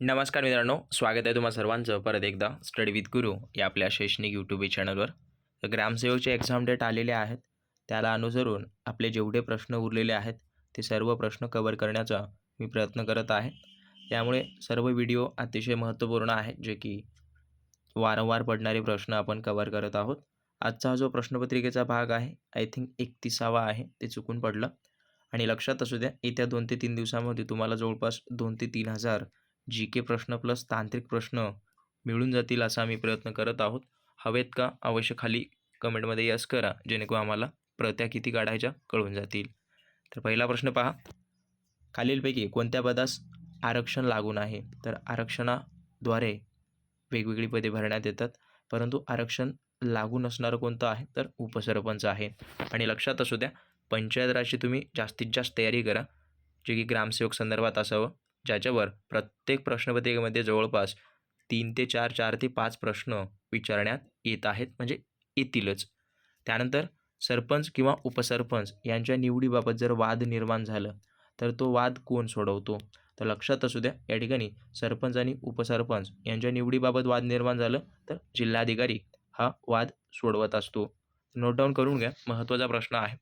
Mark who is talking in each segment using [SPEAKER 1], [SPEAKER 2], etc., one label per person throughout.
[SPEAKER 1] नमस्कार मित्रांनो स्वागत आहे तुम्हा सर्वांचं. परत एकदा स्टडी विथ गुरु या आपल्या शैक्षणिक यूट्यूब चॅनलवर तर ग्रामसेवकचे एक्झाम डेट आलेले आहेत. त्याला अनुसरून आपले जेवढे प्रश्न उरलेले आहेत ते सर्व प्रश्न कवर करण्याचा मी प्रयत्न करत आहे. त्यामुळे सर्व व्हिडिओ अतिशय महत्त्वपूर्ण आहे जे की वारंवार पडणारे प्रश्न आपण कवर करत आहोत. आजचा हा जो प्रश्नपत्रिकेचा भाग आहे आय थिंक एकतीसावा आहे ते चुकून पडलं. आणि लक्षात असू द्या येत्या दोन ते तीन दिवसामध्ये तुम्हाला जवळपास दोन ते तीन हजार जी के प्रश्न प्लस तांत्रिक प्रश्न मिळून जातील असा आम्ही प्रयत्न करत आहोत. हवेत का अवश्य खाली कमेंटमध्ये यस करा जेणेकरून आम्हाला प्रत्या किती काढायच्या कळून जातील. तर पहिला प्रश्न पहा. खालीलपैकी कोणत्या पदास आरक्षण लागून आहे तर आरक्षणाद्वारे वेगवेगळी पदे भरण्यात येतात. परंतु आरक्षण लागू नसणारं कोणतं आहे? तर उपसरपंच आहे. आणि लक्षात असू द्या पंचायत राजची तुम्ही जास्तीत जास्त तयारी करा जे की ग्रामसेवक संदर्भात असावं. ज्याच्यावर प्रत्येक प्रश्नपत्रिकेमध्ये जवळपास तीन ते चार चार ते पाच प्रश्न विचारण्यात येत आहेत म्हणजे येतीलच. त्यानंतर सरपंच किंवा उपसरपंच यांच्या निवडीबाबत जर वाद निर्माण झालं तर तो वाद कोण सोडवतो? तर लक्षात असू द्या या ठिकाणी सरपंच आणि उपसरपंच यांच्या निवडीबाबत वाद निर्माण झालं तर जिल्हाधिकारी हा वाद सोडवत असतो. नोट डाऊन करून घ्या महत्त्वाचा प्रश्न आहे.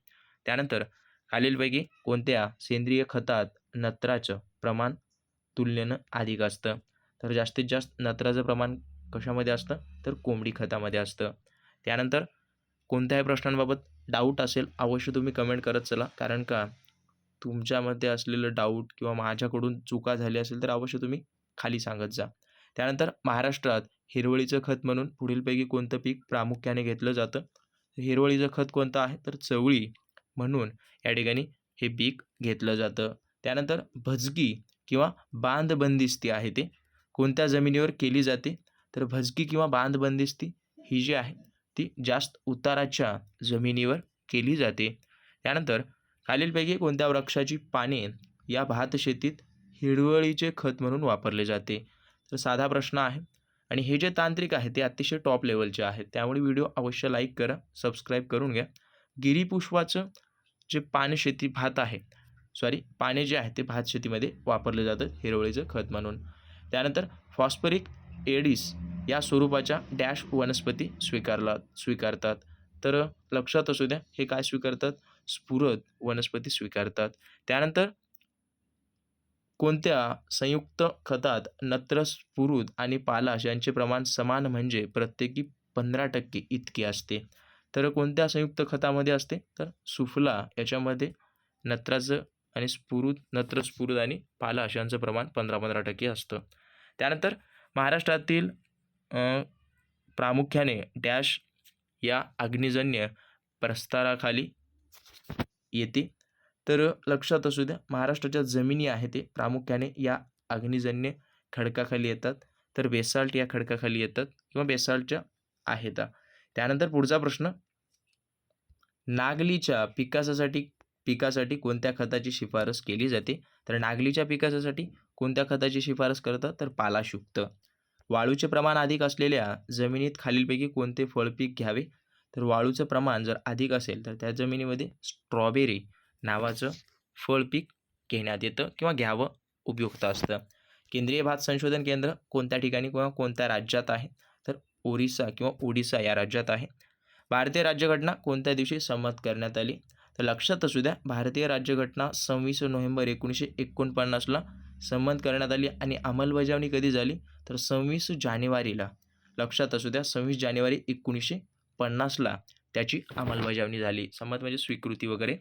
[SPEAKER 1] त्यानंतर खालीलपैकी कोणत्या सेंद्रिय खतात नत्राचं प्रमाण तुलनेनं अधिक असतं. तर जास्तीत जास्त नत्राचं प्रमाण कशामध्ये असतं? तर कोंबडी खतामध्ये असतं. त्यानंतर कोणत्याही प्रश्नांबाबत डाऊट असेल अवश्य तुम्ही कमेंट करत चला. कारण का? तुमच्यामध्ये असलेलं डाऊट किंवा माझ्याकडून चुका झाली असेल तर अवश्य तुम्ही खाली सांगत जा. त्यानंतर महाराष्ट्रात हिरवळीचं खत म्हणून पुढीलपैकी कोणतं पीक प्रामुख्याने घेतलं जातं? हिरवळीचं खत कोणतं आहे? तर चवळी म्हणून या ठिकाणी हे पीक घेतलं जातं. त्यानंतर भजगी किंवा बांध बंदिस्ती आहे ते. कोणत्या जमिनीवर केली जाते? तर भजकी किंवा बांध बंदिस्ती ही जी आहे ती जास्त उताराच्या जमिनीवर केली जाते. त्यानंतर खालीलपैकी कोणत्या वृक्षाची पाने या भात शेतीत हिरवळीचे खत म्हणून वापरले जाते? तर साधा प्रश्न आहे. आणि हे जे तांत्रिक आहे ते अतिशय टॉप लेवलचे आहेत त्यामुळे व्हिडिओ अवश्य लाईक करा सबस्क्राईब करून घ्या. गिरीपुष्पाचं जे पानशेती भात आहे सॉरी पाने जे आहे ते भात शेतीमध्ये वापरले जातं हिरवळीचं खत म्हणून. त्यानंतर फॉस्फरिक एडिस या स्वरूपाच्या डॅश वनस्पती स्वीकारला स्वीकारतात. तर लक्षात असू द्या हे काय स्वीकारतात? स्फुरद वनस्पती स्वीकारतात. त्यानंतर कोणत्या संयुक्त खतात नत्र स्फुरुद आणि पालाश यांचे प्रमाण समान म्हणजे प्रत्येकी पंधरा टक्के इतके असते? तर कोणत्या संयुक्त खतामध्ये असते? तर सुफला याच्यामध्ये नत्राचं आणि स्फुरुद नत्र स्फुरुद आणि पाला अशांचं प्रमाण पंधरा पंधरा टक्के असतं. त्यानंतर महाराष्ट्रातील प्रामुख्याने डॅश या अग्निजन्य प्रस्ताराखाली येते. तर लक्षात असू द्या महाराष्ट्राच्या जमिनी आहे ते प्रामुख्याने या अग्निजन्य खडकाखाली येतात. तर बेसाल्ट या खडकाखाली येतात किंवा बेसाल्टच्या आहेत. त्यानंतर पुढचा प्रश्न नागलीच्या पिकासासाठी पिकासाठी कोणत्या खताची शिफारस केली जाते? तर नागलीच्या पिकासाठी कोणत्या खताची शिफारस करतात? तर पालाशुक्त वाळूचे प्रमाण अधिक असलेल्या जमिनीत खालीलपैकी कोणते फळपीक घ्यावे? तर वाळूचं प्रमाण जर अधिक असेल तर त्या जमिनीमध्ये स्ट्रॉबेरी नावाचं फळपीक घेण्यात येतं किंवा घ्यावं उपयुक्त असतं. केंद्रीय भात संशोधन केंद्र कोणत्या ठिकाणी किंवा कोणत्या राज्यात आहे? तर ओरिसा किंवा ओडिसा या राज्यात आहे. भारतीय राज्यघटना कोणत्या दिवशी संमत करण्यात आली? तर लक्षात असू द्या भारतीय राज्यघटना सव्वीस नोव्हेंबर एकोणीसशे एकोणपन्नासला संमत करण्यात आली आणि अंमलबजावणी कधी झाली? तर सव्वीस जानेवारीला. लक्षात असू द्या सव्वीस जानेवारी एकोणीसशे पन्नासला त्याची अंमलबजावणी झाली. संमत म्हणजे स्वीकृती वगैरे.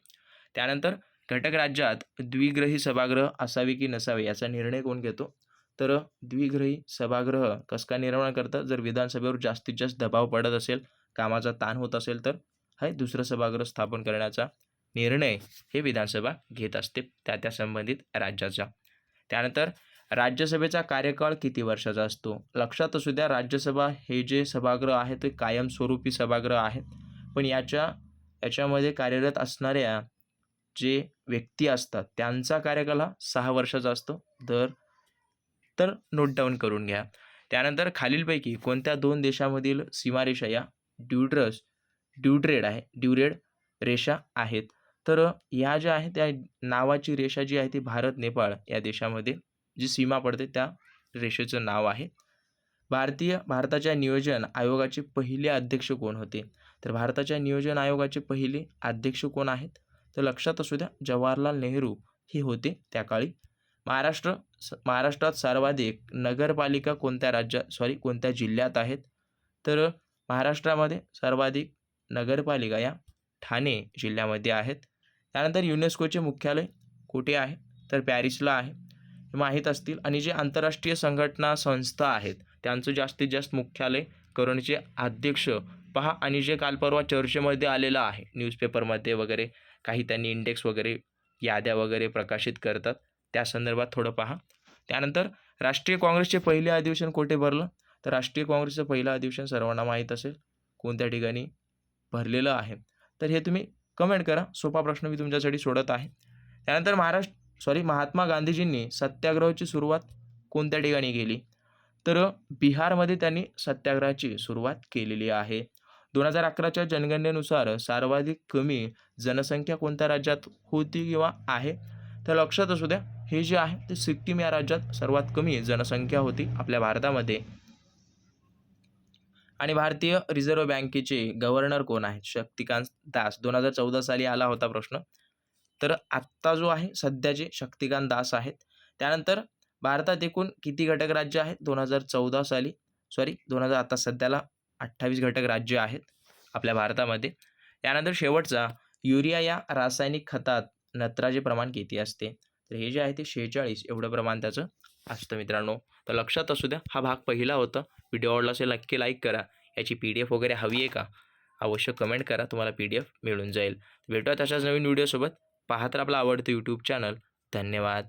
[SPEAKER 1] त्यानंतर घटक राज्यात द्विग्रही सभागृह असावे की नसावे याचा निर्णय कोण घेतो? तर द्विग्रही सभागृह कसका निर्माण करतं? जर विधानसभेवर जास्तीत जास्त दबाव पडत असेल कामाचा ताण होत असेल तर हे दुसरं सभागृह स्थापन करण्याचा निर्णय हे विधानसभा घेत असते. त्या त्या संबंधित राज्याचा. त्यानंतर राज्यसभेचा कार्यकाळ किती वर्षाचा असतो? लक्षात असू द्या राज्यसभा हे जे सभागृह आहे ते कायमस्वरूपी सभागृह आहेत पण याच्या याच्यामध्ये कार्यरत असणाऱ्या जे व्यक्ती असतात त्यांचा कार्यकाल हा सहा वर्षाचा असतो. दर तर नोट डाऊन करून घ्या. त्यानंतर खालीलपैकी कोणत्या दोन देशामधील सीमारेषा या ड्युड्रस ड्युड्रेड आहे ड्युरेड रेषा आहेत? तर या ज्या आहेत त्या नावाची रेषा जी आहे ती भारत नेपाळ या देशामध्ये जी सीमा पडते त्या रेषेचं नाव आहे. भारतीय भारताच्या नियोजन आयोगाचे पहिले अध्यक्ष कोण होते? तर भारताच्या नियोजन आयोगाचे पहिले अध्यक्ष कोण आहेत? तर लक्षात असू द्या जवाहरलाल नेहरू हे होते त्या काळी महाराष्ट्र स महाराष्ट्रात सर्वाधिक नगरपालिका कोणत्या राज्यात सॉरी कोणत्या जिल्ह्यात आहेत? तर महाराष्ट्रामध्ये सर्वाधिक नगरपालिका या ठाणे जिल्ह्यामध्ये आहेत. त्यानंतर युनेस्कोचे मुख्यालय कुठे आहे? तर पॅरिसला आहे. हे माहीत असतील. आणि जे आंतरराष्ट्रीय संघटना संस्था आहेत त्यांचं जास्तीत जास्त मुख्यालय करणचे अध्यक्ष पहा. आणि जे काल परवा चर्चेमध्ये आलेलं आहे न्यूजपेपरमध्ये वगैरे काही त्यांनी इंडेक्स वगैरे याद्या वगैरे प्रकाशित करतात. त्या संदर्भात थोडं पहा. त्यानंतर राष्ट्रीय काँग्रेसचे पहिले अधिवेशन कोठे भरलं? तर राष्ट्रीय काँग्रेसचं पहिलं अधिवेशन सर्वांना माहीत असेल. कोणत्या ठिकाणी भरलेलं आहे? तर हे तुम्ही कमेंट करा. सोपा प्रश्न मी तुमच्यासाठी सोडत आहे. त्यानंतर महाराष्ट्र सॉरी महात्मा गांधीजींनी सत्याग्रहाची सुरुवात कोणत्या ठिकाणी केली? तर बिहारमध्ये त्यांनी सत्याग्रहाची सुरुवात केलेली आहे. दोन हजार अकराच्या जनगणनेनुसार सर्वाधिक कमी जनसंख्या कोणत्या राज्यात होती किंवा आहे? तर लक्षात असू द्या हे जे आहे ते सिक्कीम या राज्यात सर्वात कमी जनसंख्या होती आपल्या भारतामध्ये. आणि भारतीय रिझर्व्ह बँकेचे गव्हर्नर कोण आहेत शक्तिकांत दास. दोन हजार चौदा साली आला होता प्रश्न. तर आत्ता जो आहे सध्याचे शक्तिकांत दास आहेत. त्यानंतर भारतात एकूण किती घटक राज्य आहेत? दोन हजार चौदा साली सॉरी दोन हजार आता सध्याला अठ्ठावीस घटक राज्य आहेत आपल्या भारतामध्ये. त्यानंतर शेवटचा युरिया या रासायनिक खतात नत्राचे प्रमाण किती असते? तर हे जे आहे ते शेहेचाळीस एवढं प्रमाण त्याचं असतं मित्रांनो. तर लक्षात असू द्या हा भाग पहिला होता. व्हिडिओ आवडला असेल नक्की लाईक करा. याची पी डी एफ वगैरे हवी आहे का? अवश्य कमेंट करा तुम्हाला पी डी एफ मिळून जाईल. भेटूया तशाच नवीन व्हिडिओसोबत पाहत आपला आपलं आवडतं यूट्यूब चॅनल धन्यवाद.